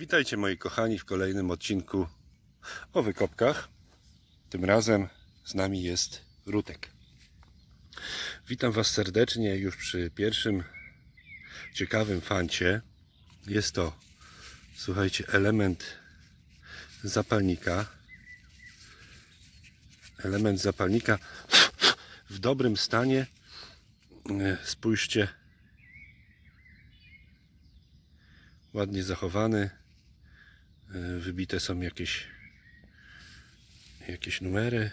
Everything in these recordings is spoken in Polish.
Witajcie moi kochani w kolejnym odcinku o wykopkach. Tym razem z nami jest Rutek. Witam Was serdecznie już przy pierwszym ciekawym fancie. Jest to, słuchajcie, element zapalnika. Element zapalnika w dobrym stanie. E, Spójrzcie, ładnie zachowany. E, Wybite są jakieś jakieś numery.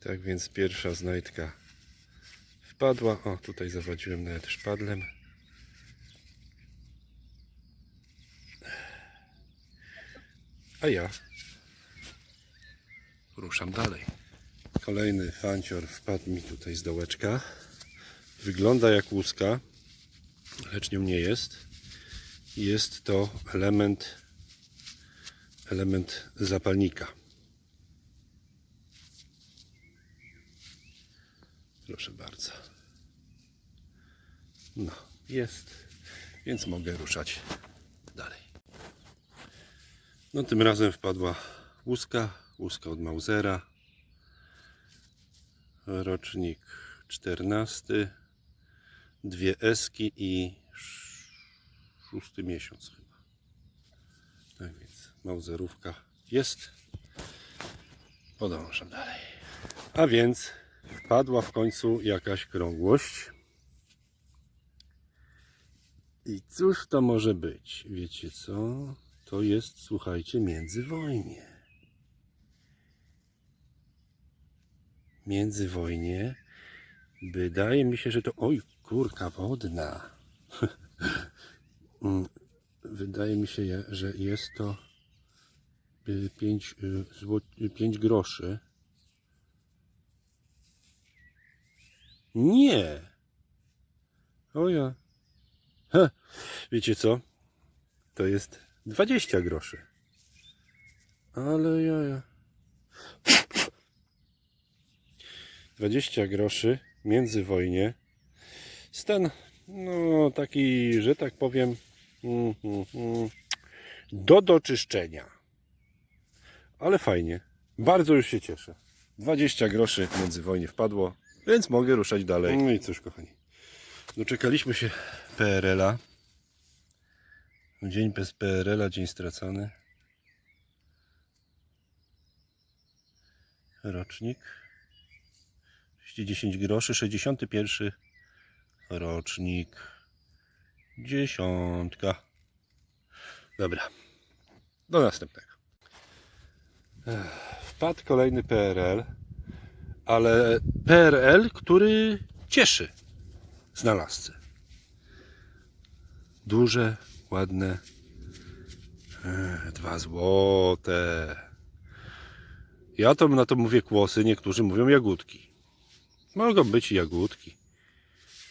Tak więc pierwsza znajdka wpadła. O, tutaj zawadziłem nawet szpadlem. A ja ruszam dalej. Kolejny fancior wpadł mi tutaj z dołeczka. Wygląda jak łuska, lecz nią nie jest. Jest to element element zapalnika. Proszę bardzo. No, jest, więc mogę ruszać dalej. No tym razem wpadła łuska, łuska od Mausera. Rocznik 14. Dwie eski i sz- szósty miesiąc chyba. Tak więc Mauserówka jest. Podążam dalej. A więc wpadła w końcu jakaś krągłość. I cóż to może być? Wiecie co? To jest, słuchajcie, międzywojnie. Międzywojnie. Wydaje mi się, że to. Oj, kurka wodna. Mm, Wydaje mi się, że jest to 5 pięć groszy. Nie. O ja. Ha. Wiecie co? To jest 20 groszy. Ale ja. 20 groszy międzywojnie. Stan, no taki, że tak powiem, mm, mm, mm, do doczyszczenia. Ale fajnie. Bardzo już się cieszę. 20 groszy międzywojnie wpadło, więc mogę ruszać dalej. No i cóż, kochani. Doczekaliśmy się PRL-a. Dzień bez PRL-a, dzień stracony. Rocznik. 10 groszy, 61 rocznik. Dziesiątka. Dobra. Do następnego. Wpadł kolejny PRL, ale PRL, który cieszy znalazcę. Duże, ładne, dwa złote. Ja to na to mówię kłosy, niektórzy mówią jagódki. Mogą być i jagódki.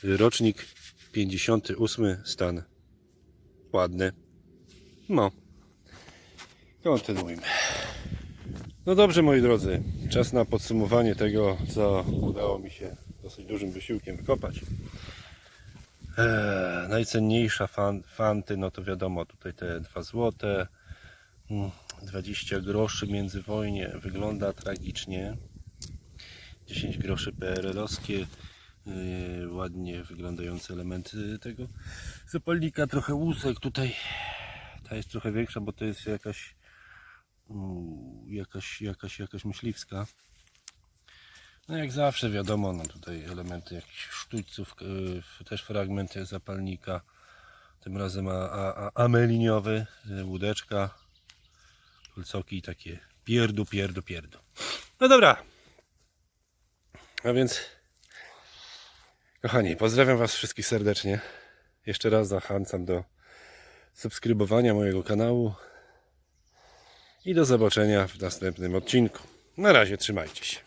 Rocznik 58, stan ładny. No. Kontynuujmy. No dobrze, moi drodzy. Czas na podsumowanie tego, co udało mi się dosyć dużym wysiłkiem wykopać. Eee, najcenniejsza fan, fanty, no to wiadomo, tutaj te dwa złote, mm, 20 groszy międzywojnie, wygląda tragicznie. 10 groszy PRL-owskie, yy, ładnie wyglądające elementy tego zapalnika, trochę łusek tutaj, ta jest trochę większa, bo to jest jakaś jakaś, jakaś, jakaś myśliwska. No jak zawsze wiadomo, no tutaj elementy jakichś sztućców, też fragmenty zapalnika, tym razem ameliniowy, yy, łódeczka, kolcoki takie pierdu, pierdu, pierdu. No dobra, a więc, kochani, pozdrawiam Was wszystkich serdecznie. Jeszcze raz zachęcam do subskrybowania mojego kanału i do zobaczenia w następnym odcinku. Na razie, trzymajcie się.